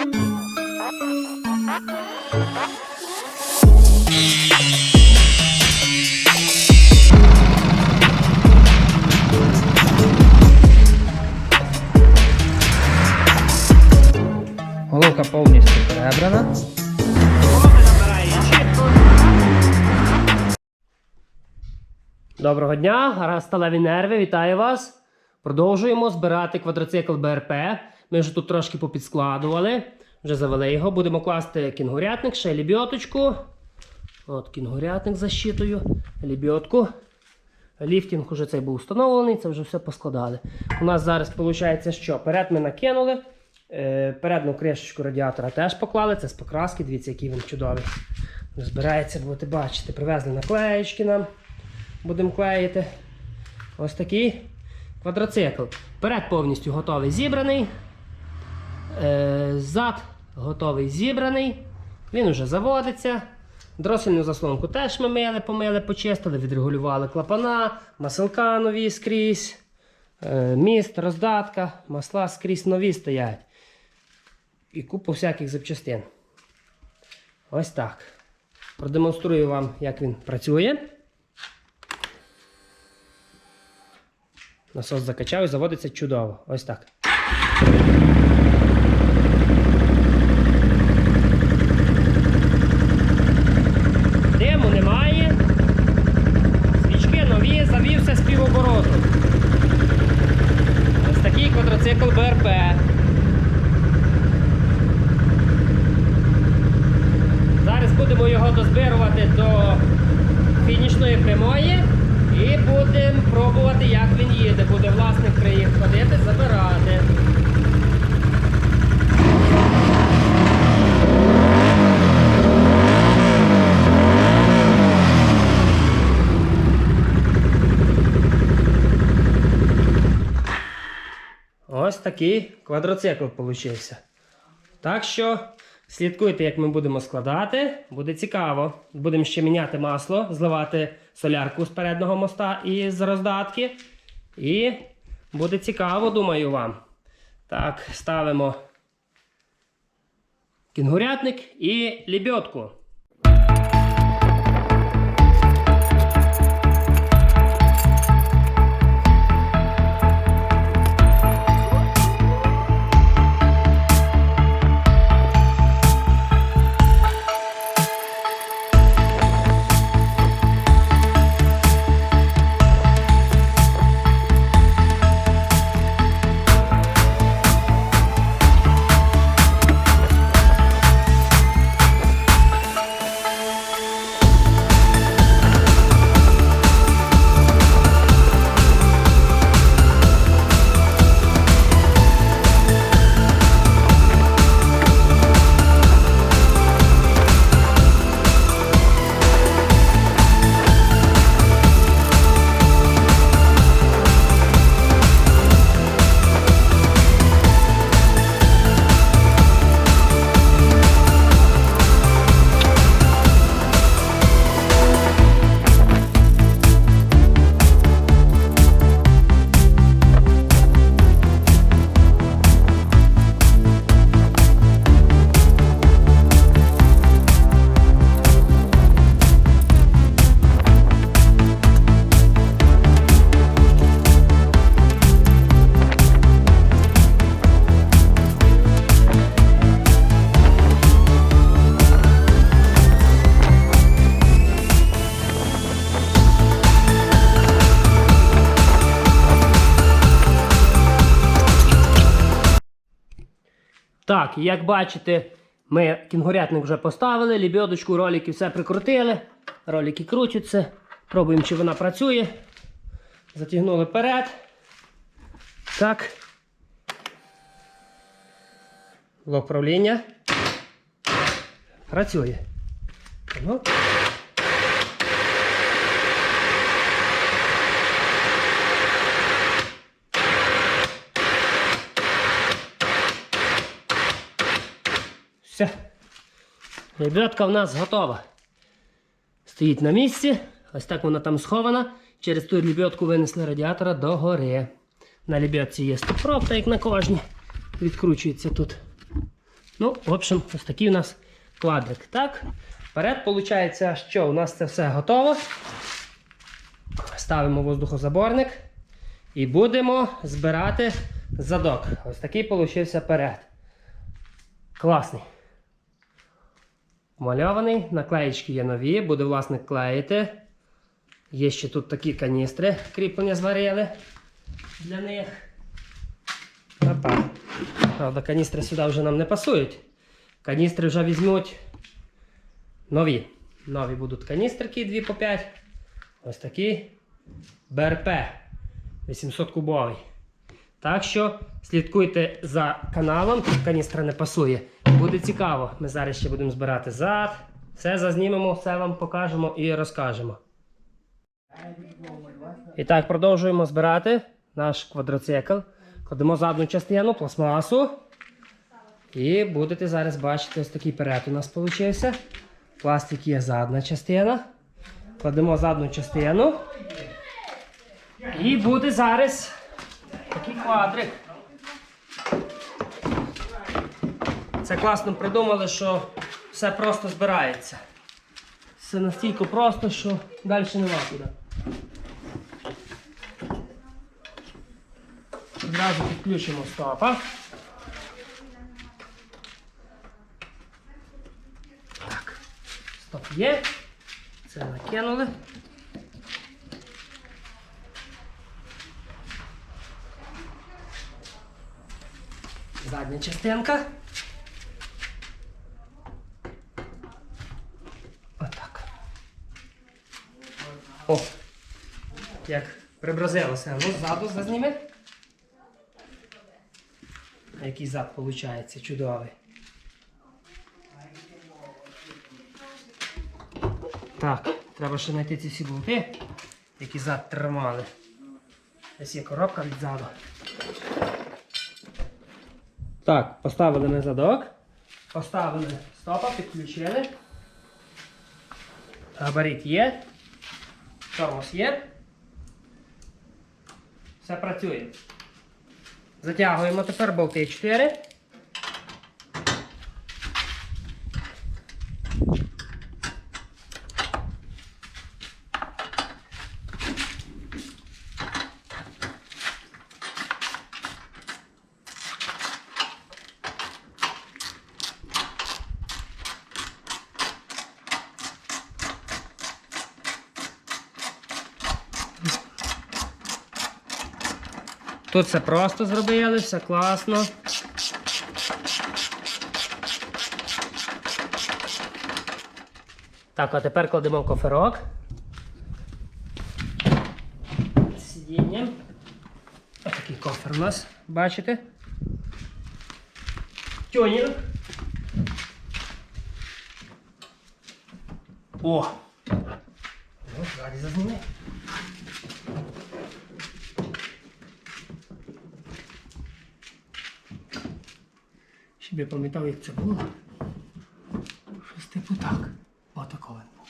Головка повністю перебрана. Доброго дня, гаразд сталеві нерви, вітаю вас. Продовжуємо збирати квадроцикл БРП. Ми вже тут трошки попідскладували. Вже завели його. Будемо класти кінгурятник, ще лібьоточку. От кінгурятник защитою, лібьотку. Ліфтінг уже цей був встановлений, це вже все поскладали. У нас зараз виходить, що перед ми накинули. Е, передню кришечку радіатора теж поклали. Це з покраски. Дивіться, який він чудовий. Збирається, будете бачити. Привезли наклеєчки нам. Будемо клеїти. Ось такий квадроцикл. Перед повністю готовий зібраний. Е, зад готовий зібраний. Він уже заводиться. Дросельну заслонку теж ми мили, помили, почистили, відрегулювали клапана, маселка нові скрізь, е, міст, роздатка, масла скрізь нові стоять. І купу всяких запчастин. Ось так. Продемонструю вам, як він працює. Насос закачав і заводиться чудово. Ось так. Квадроцикл БРП. Зараз будемо його дозбирувати до фінішної прямої і будемо пробувати, як він їде. Буде власник приїхати, забирати. Такий квадроцикл получився. Так що слідкуйте, як ми будемо складати. Буде цікаво. Будемо ще міняти масло, зливати солярку з переднього моста і з роздатки. І буде цікаво, думаю вам. Так, ставимо кінгурятник і лебедку. Так, як бачите, ми кінгурятник вже поставили, лебедочку, ролики все прикрутили. Ролики крутяться. Пробуємо, чи вона працює. Затягнули вперед. Так. Блок правління. Працює. Ну. Все. Лебедка в нас готова. Стоїть на місці. Ось так вона там схована. Через ту лебедку винесли радіатора до гори. На лебедці є стоп-проб, як на кожній. Відкручується тут Ну, в общем, ось такий у нас квадрик. Так, вперед, виходить, що у нас це все готово. Ставимо воздухозаборник і будемо збирати задок. Ось такий получився перед. Класний. Мальований, наклеїчки є нові, буде власник клеїти. Є ще тут такі каністри, кріплення зварили для них. Опа. Правда, каністри сюди вже нам не пасують. Каністри вже візьмуть нові. Нові будуть каністрики 2 по 5. Ось такий БРП 800 кубовий. Так що слідкуйте за каналом, каністра не пасує. Буде цікаво. Ми зараз ще будемо збирати зад. Все зазнімемо, все вам покажемо і розкажемо. І так, продовжуємо збирати наш квадроцикл. Кладемо задню частину, пластмасу. І будете зараз бачити, ось такий перед у нас получився. Пластик є задня частина. Кладемо задню частину. І буде зараз такий квадрик. Це класно придумали, що все просто збирається. Все настільки просто, що далі нема куди. Одразу підключимо стопа. Так, стоп є. Це накинули. Задня частинка. Отак. О! Як прибразилося. Ну, ззаду зазніми. Який зад виходить, чудовий. Так, треба ще знайти ці всі болти, які зад тримали. Ось є коробка від заду. Так, поставили ми задок. Поставили стопа, підключили. Габарит є. Тормоз є. Все працює. Затягуємо тепер болти 4. Тут все просто зробили, все класно. Так, а тепер кладемо коферок. Сидінням. Ось такий кофер у нас, бачите? Тюнінг. О! Ну, ззаді зазніми. Щоб я пам'ятав, як це було. Щось типу так. Отако він був.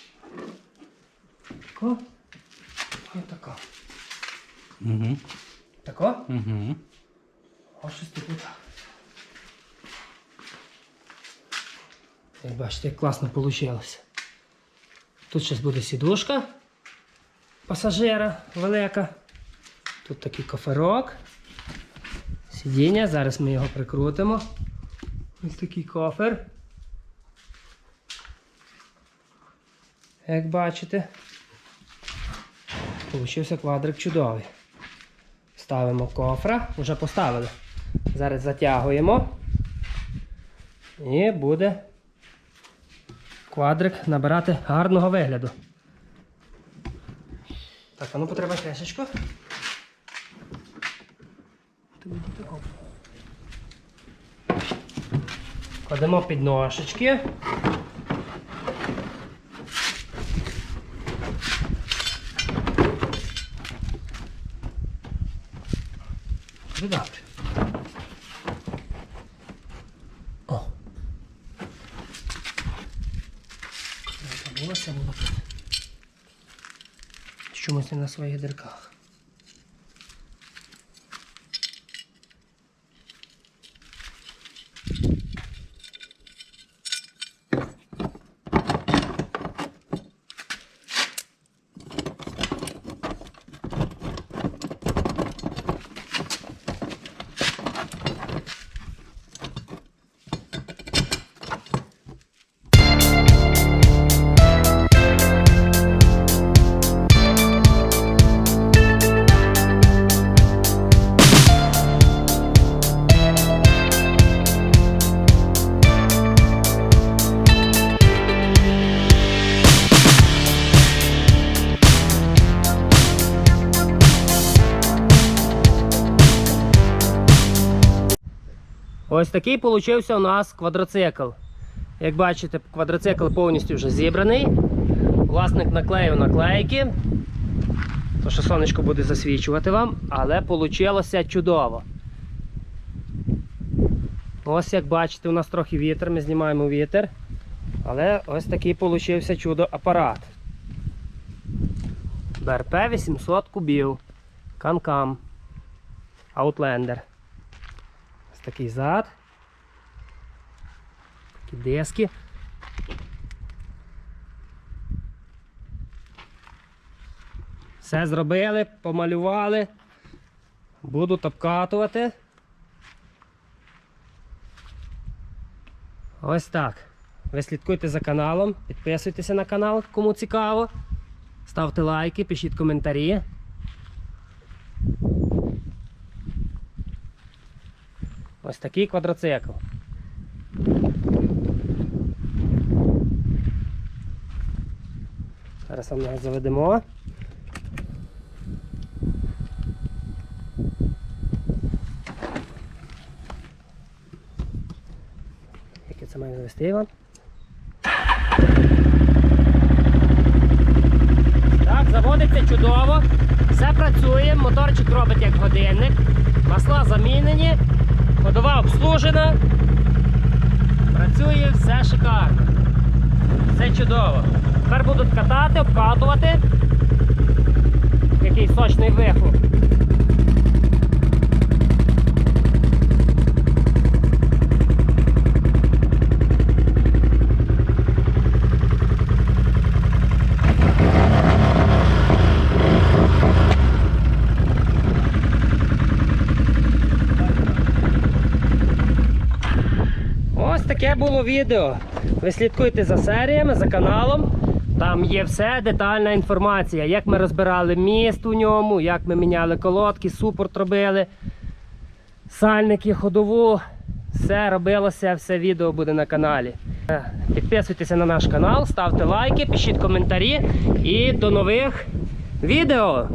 Тако. І тако. Угу. Тако? Угу. О, щось типу так. Як бачите, як класно вийшло. Тут зараз буде сідушка пасажира велика. Тут такий коферок. Сидіння. Зараз ми його прикрутимо. Ось такий кофер. Як бачите, Получився квадрик чудовий. Ставимо кофра, вже поставили. Зараз затягуємо. І буде квадрик набирати гарного вигляду. Так, а ну потреба кришечку. Тобі тако. Кладемо підножечки. Дуже добре. О. Забулося було. Чомусь не на своїх дирках. Ось такий получився у нас квадроцикл. Як бачите, квадроцикл повністю вже зібраний. Власник наклеїв наклейки. То що сонечко буде засвічувати вам, але вийшло чудово. Ось як бачите, у нас трохи вітер, ми знімаємо вітер. Але ось такий получився чудо апарат. БРП 800 кубів. Канкам. Outlander. Такий зад. Такі диски. Все зробили, помалювали. Будуть обкатувати. Ось так. Ви слідкуйте за каналом, підписуйтеся на канал, кому цікаво. Ставте лайки, пишіть коментарі. Ось такий квадроцикл. Зараз вам його заведемо. Яке це має завести Іван? Так, заводиться чудово. Все працює, моторчик робить як годинник. Масла замінені, ходова обслужена. Працює все шикарно. Все чудово. Тепер будуть катати, обкатувати. Який сочний вихлоп. Ось таке відео. Ви слідкуйте за серіями, за каналом. Там є все детальна інформація, як ми розбирали міст у ньому, як ми міняли колодки, супорт робили, сальники, ходову. Все робилося, все відео буде на каналі. Підписуйтеся на наш канал, ставте лайки, пишіть коментарі і до нових відео.